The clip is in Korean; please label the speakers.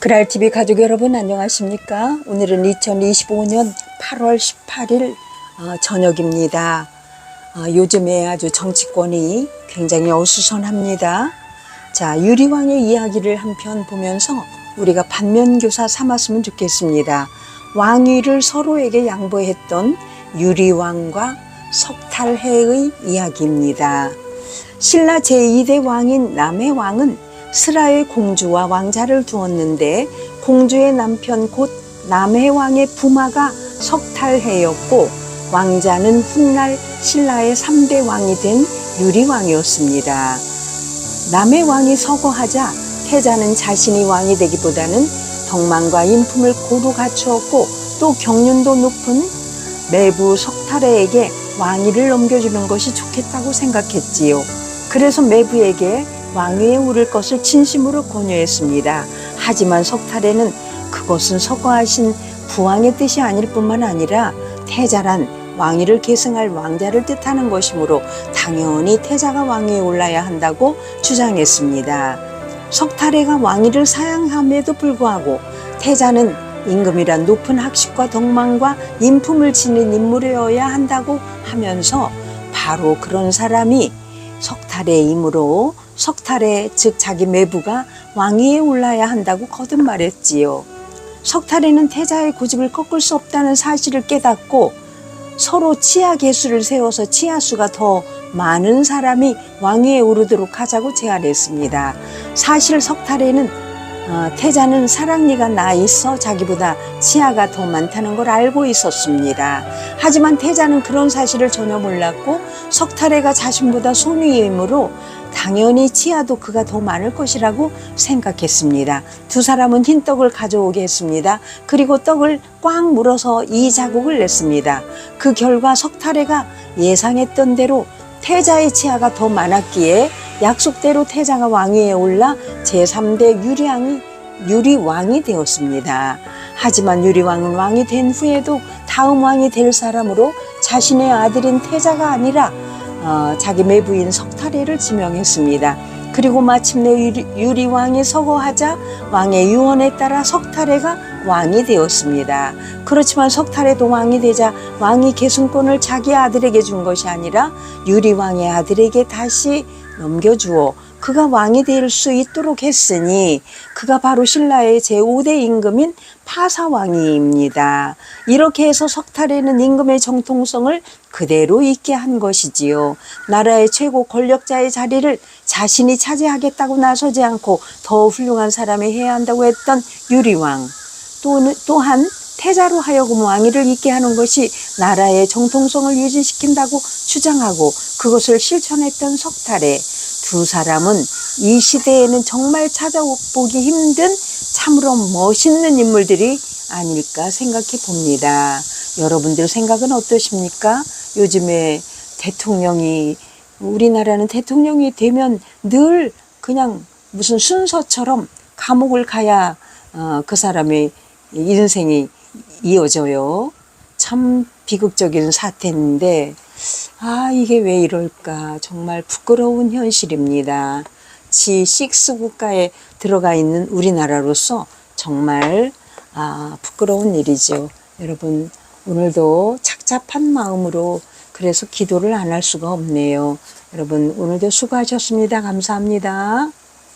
Speaker 1: 그랄TV 가족 여러분 안녕하십니까? 오늘은 2025년 8월 18일 어, 저녁입니다. 어, 요즘에 아주 정치권이 굉장히 어수선합니다. 자, 유리왕의 이야기를 한 편 보면서 우리가 반면교사 삼았으면 좋겠습니다. 왕위를 서로에게 양보했던 유리왕과 석탈해의 이야기입니다. 신라 제2대 왕인 남의 왕은 스라의 공주와 왕자를 두었는데 공주의 남편 곧 남의 왕의 부마가 석탈해였고 왕자는 훗날 신라의 3대 왕이 된 유리왕이었습니다. 남의 왕이 서거하자 태자는 자신이 왕이 되기보다는 덕망과 인품을 고루 갖추었고 또 경륜도 높은 매부 석탈해에게 왕위를 넘겨주는 것이 좋겠다고 생각했지요. 그래서 매부에게 왕위에 오를 것을 진심으로 권유했습니다. 하지만 석탈에는 그것은 서거하신 부왕의 뜻이 아닐 뿐만 아니라 태자란 왕위를 계승할 왕자를 뜻하는 것이므로 당연히 태자가 왕위에 올라야 한다고 주장했습니다. 석탈해가 왕위를 사양함에도 불구하고 태자는 임금이란 높은 학식과 덕망과 인품을 지닌 인물이어야 한다고 하면서 바로 그런 사람이 석탈해이므로 석탈해 즉 자기 매부가 왕위에 올라야 한다고 거듭 말했지요. 석탈해는 태자의 고집을 꺾을 수 없다는 사실을 깨닫고 서로 치하 계수를 세워서 치하수가 더 많은 사람이 왕위에 오르도록 하자고 제안했습니다. 사실 석탈해는 어, 태자는 사랑니가 나 있어 자기보다 치아가 더 많다는 걸 알고 있었습니다. 하지만 태자는 그런 사실을 전혀 몰랐고 석탈해가 자신보다 손위이므로 당연히 치아도 그가 더 많을 것이라고 생각했습니다. 두 사람은 흰 떡을 가져오게 했습니다. 그리고 떡을 꽉 물어서 이 자국을 냈습니다. 그 결과 석탈해가 예상했던 대로 태자의 치아가 더 많았기에 약속대로 태자가 왕위에 올라 제3대 유리왕이 유리왕이 되었습니다. 하지만 유리왕은 왕이 된 후에도 다음 왕이 될 사람으로 자신의 아들인 태자가 아니라 어, 자기 매부인 석탈해를 지명했습니다. 그리고 마침내 유리, 유리 왕이 서거하자 왕의 유언에 따라 석탈해가 왕이 되었습니다. 그렇지만 석탈해도 왕이 되자 왕이 계승권을 자기 아들에게 준 것이 아니라 유리 왕의 아들에게 다시 넘겨주어 그가 왕이 될 수 있도록 했으니 그가 바로 신라의 제5대 임금인 파사왕이입니다. 이렇게 해서 석탈에는 임금의 정통성을 그대로 있게 한 것이지요. 나라의 최고 권력자의 자리를 자신이 차지하겠다고 나서지 않고 더 훌륭한 사람이 해야 한다고 했던 유리왕. 또는, 또한 태자로 하여금 왕위를 있게 하는 것이 나라의 정통성을 유지시킨다고 주장하고 그것을 실천했던 석탈에 두 사람은 이 시대에는 정말 찾아보기 힘든 참으로 멋있는 인물들이 아닐까 생각해 봅니다. 여러분들 생각은 어떠십니까? 요즘에 대통령이 우리나라는 대통령이 되면 늘 그냥 무슨 순서처럼 감옥을 가야 어, 그 사람의 인생이 이어져요. 참 비극적인 사태인데, 아, 이게 왜 이럴까. 정말 부끄러운 현실입니다. G6 국가에 들어가 있는 우리나라로서 정말, 아, 부끄러운 일이죠. 여러분, 오늘도 착잡한 마음으로 그래서 기도를 안 할 수가 없네요. 여러분, 오늘도 수고하셨습니다. 감사합니다.